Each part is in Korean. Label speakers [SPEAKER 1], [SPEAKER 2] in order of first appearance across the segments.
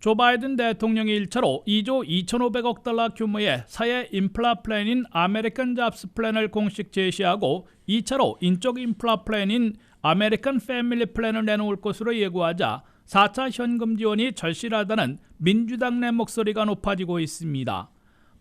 [SPEAKER 1] 조 바이든 대통령이 1차로 2조 2,500억 달러 규모의 사회 인플라 플랜인 아메리칸 잡스 플랜을 공식 제시하고 2차로 인적 인플라 플랜인 아메리칸 패밀리 플랜을 내놓을 것으로 예고하자 4차 현금 지원이 절실하다는 민주당 내 목소리가 높아지고 있습니다.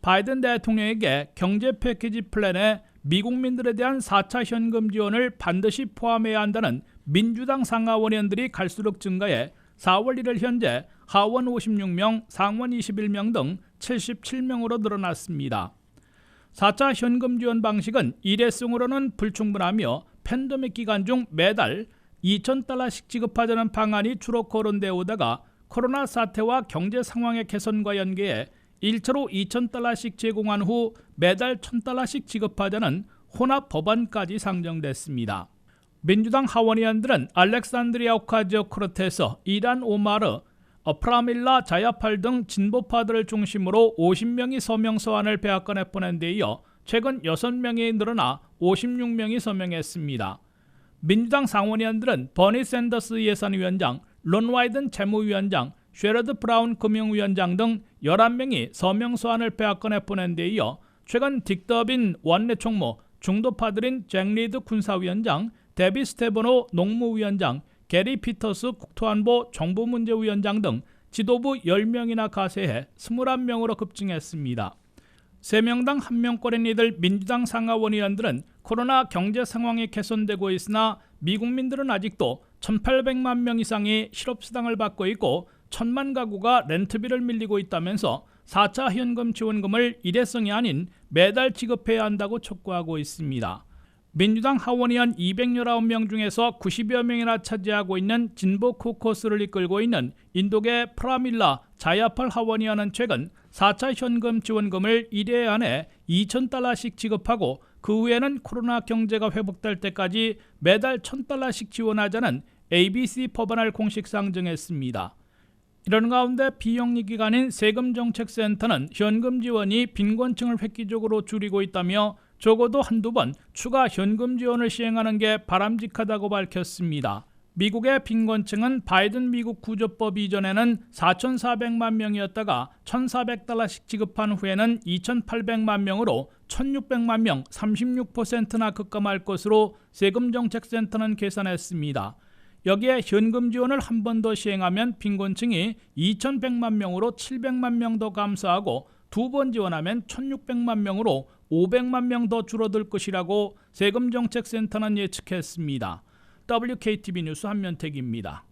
[SPEAKER 1] 바이든 대통령에게 경제 패키지 플랜에 미국민들에 대한 4차 현금 지원을 반드시 포함해야 한다는 민주당 상하원의원들이 갈수록 증가해 4월 1일 현재 하원 56명, 상원 21명 등 77명으로 늘어났습니다. 4차 현금 지원 방식은 일회성으로는 불충분하며 팬데믹 기간 중 매달 2,000달러씩 지급하자는 방안이 주로 거론되어 오다가 코로나 사태와 경제 상황의 개선과 연계해 1차로 2,000달러씩 제공한 후 매달 1,000달러씩 지급하자는 혼합 법안까지 상정됐습니다. 민주당 하원의원들은 알렉산드리아 오카지오 크로테서 이란 오마르, 어, 프라밀라 자야팔 등 진보파들을 중심으로 50명이 서명 서한을 백악관에 보낸 데 이어 최근 6명이 늘어나 56명이 서명했습니다. 민주당 상원의원들은 버니 샌더스 예산위원장, 론 와이든 재무위원장, 쉐러드 브라운 금융위원장 등 11명이 서명 서한을 백악관에 보낸 데 이어 최근 딕더빈 원내 총무, 중도파들인 잭 리드 군사위원장, 데비 스테보노 농무위원장, 게리 피터스 국토안보 정부문제위원장 등 지도부 10명이나 가세해 21명으로 급증했습니다. 3명당 1명권인 이들 민주당 상하원 의원들은 코로나 경제 상황이 개선되고 있으나 미국민들은 아직도 1,800만 명 이상이 실업수당을 받고 있고 천만 가구가 렌트비를 밀리고 있다면서 4차 현금 지원금을 일회성이 아닌 매달 지급해야 한다고 촉구하고 있습니다. 민주당 하원의원 219명 중에서 90여 명이나 차지하고 있는 진보 코커스를 이끌고 있는 인도계 프라밀라 자야팔 하원의원은 최근 4차 현금 지원금을 1회 안에 2,000달러씩 지급하고 그 후에는 코로나 경제가 회복될 때까지 매달 1,000달러씩 지원하자는 ABC 법안을 공식 상정했습니다. 이런 가운데 비영리 기관인 세금정책센터는 현금 지원이 빈곤층을 획기적으로 줄이고 있다며 적어도 한두 번 추가 현금 지원을 시행하는 게 바람직하다고 밝혔습니다. 미국의 빈곤층은 바이든 미국 구조법 이전에는 4,400만 명이었다가 1,400달러씩 지급한 후에는 2,800만 명으로 1,600만 명 36%나 급감할 것으로 세금정책센터는 계산했습니다. 여기에 현금 지원을 한 번 더 시행하면 빈곤층이 2,100만 명으로 700만 명 더 감소하고 두 번 지원하면 1,600만 명으로 500만 명 더 줄어들 것이라고 세금정책센터는 예측했습니다. WKTV 뉴스 한면택입니다.